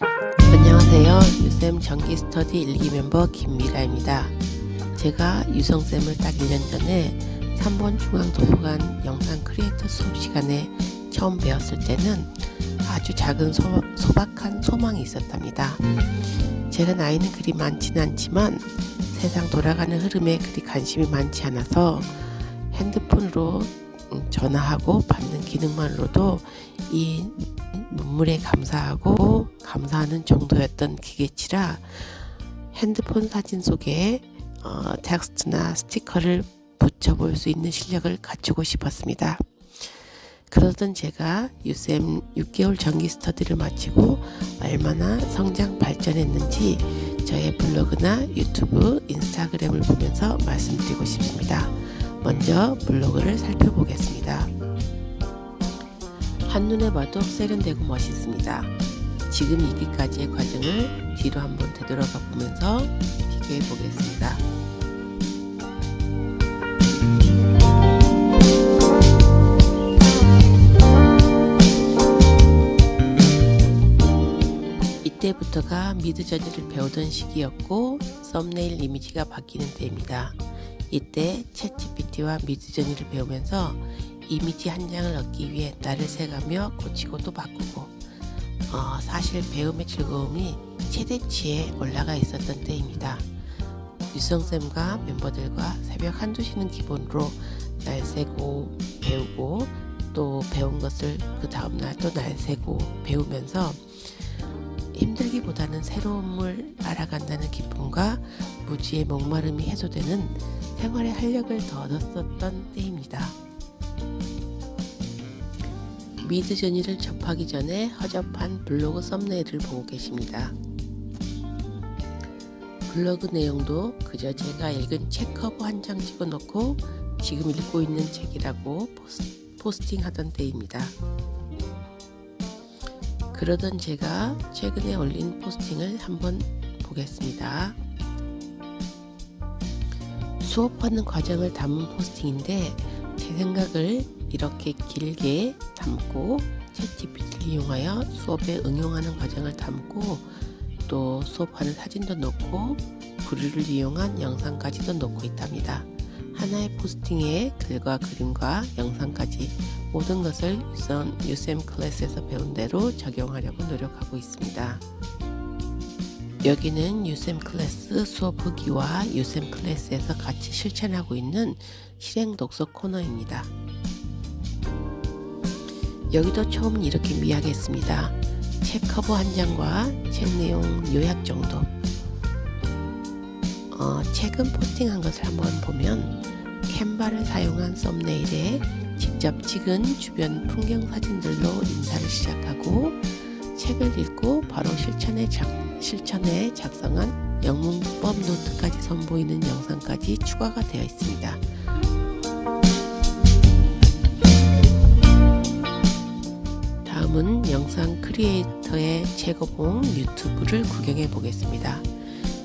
안녕하세요. 유쌤 정기 스터디 일기 멤버 김미라입니다. 제가 유성쌤을 딱 1년 전에 3번 중앙도서관 영상 크리에이터 수업 시간에 처음 배웠을 때는 아주 작은 소, 소박한 소망이 있었답니다. 제가 나이는 그리 많지는 않지만 세상 돌아가는 흐름에 그리 관심이 많지 않아서 핸드폰으로 음, 전화하고 받는 기능만으로도 이 문물에 감사하고 감사하는 정도였던 기계치라 핸드폰 사진 속에 어, 텍스트나 스티커를 붙여볼 수 있는 실력을 갖추고 싶었습니다. 그러던 제가 유쌤 6개월 정기 스터디를 마치고 얼마나 성장 발전했는지 저의 블로그나 유튜브, 인스타그램을 보면서 말씀드리고 싶습니다. 먼저 블로그를 살펴보겠습니다. 한눈에 봐도 세련되고 멋있습니다. 지금 이기까지의 과정을 뒤로 한번 되돌아가 보면서 비교해 보겠습니다. 이때부터가 미드저지를 배우던 시기였고 썸네일 이미지가 바뀌는 때입니다. 이때 챗 GPT 와 미드저니를 배우면서 이미지 한 장을 얻기 위해 날을 새가며 고치고 또 바꾸고 어, 사실 배움의 즐거움이 최대치에 올라가 있었던 때입니다. 유성쌤과 멤버들과 새벽 한두 시는 기본으로 날 새고 배우고 또 배운 것을 그 다음날 또 날 새고 배우면서 힘들기보다는 새로움을 알아간다는 기쁨과 무지의 목마름이 해소되는 생활의 활력을 더 얻었었던 때입니다. 미드저니를 접하기 전에 허접한 블로그 썸네일을 보고 계십니다. 블로그 내용도 그저 제가 읽은 책 커버 한 장 찍어놓고 지금 읽고 있는 책이라고 포스팅 하던 때입니다. 그러던 제가 최근에 올린 포스팅을 한번 보겠습니다. 수업하는 과정을 담은 포스팅인데 제 생각을 이렇게 길게 담고 챗GPT를 이용하여 수업에 응용하는 과정을 담고 또 수업하는 사진도 넣고 구리를 이용한 영상까지도 넣고 있답니다. 하나의 포스팅에 글과 그림과 영상까지 모든 것을 유선 유쌤 클래스에서 배운 대로 적용하려고 노력하고 있습니다. 여기는 유쌤 클래스 수업 후기와 유쌤 클래스에서 같이 실천하고 있는 실행 독서 코너입니다. 여기도 처음 이렇게 미약했습니다. 책 커버 한 장과 책 내용 요약 정도. 어, 최근 포스팅한 것을 한번 보면 캔바를 사용한 썸네일에 직접 찍은 주변 풍경 사진들로 인사를 시작하고 책을 읽고 바로 실천에, 작, 실천에 작성한 영문법 노트까지 선보이는 영상까지 추가가 되어 있습니다. 다음은 영상 크리에이터의 최고봉 유튜브를 구경해 보겠습니다.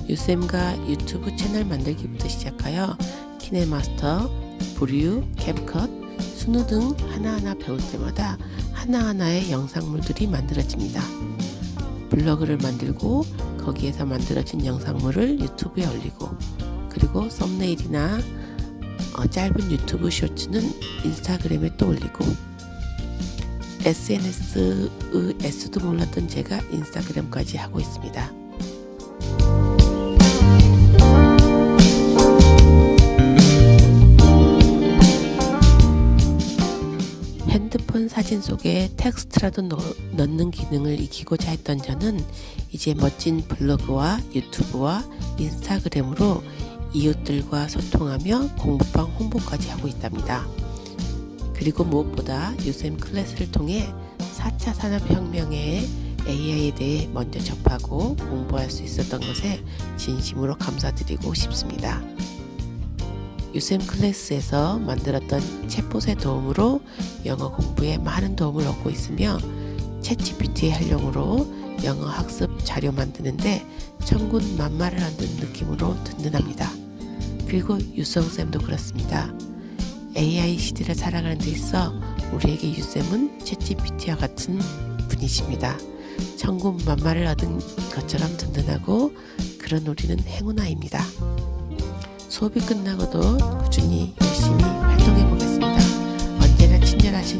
유쌤과 유튜브 채널 만들기부터 시작하여 키네마스터, 브류, 캡컷, 순우 등 하나하나 배울 때마다 하나하나의 영상물들이 만들어집니다. 블로그를 만들고 거기에서 만들어진 영상물을 유튜브에 올리고 그리고 썸네일이나 어, 짧은 유튜브 쇼츠는 인스타그램에 또 올리고 SNS의 S도 몰랐던 제가 인스타그램까지 하고 있습니다. 사진 속에 텍스트라도 넣, 넣는 기능을 익히고자 했던 저는 이제 멋진 블로그와 유튜브와 인스타그램으로 이웃들과 소통하며 공부방 홍보까지 하고 있답니다. 그리고 무엇보다 유쌤 클래스를 통해 4차 산업혁명의 AI에 대해 먼저 접하고 공부할 수 있었던 것에 진심으로 감사드리고 싶습니다. 유쌤 클래스에서 만들었던 챗봇의 도움으로 영어 공부에 많은 도움을 얻고 있으며 챗GPT의 활용으로 영어 학습 자료 만드는데 천군 만마를 얻는 느낌으로 든든합니다. 그리고 유성쌤도 그렇습니다. AI 시대를 살아가는 데 있어 우리에게 유쌤은 챗GPT와 같은 분이십니다. 천군 만마를 얻은 것처럼 든든하고 그런 우리는 행운아입니다. 수업이 끝나고도 꾸준히 열심히 활동해 보겠습니다. 언제나 친절하신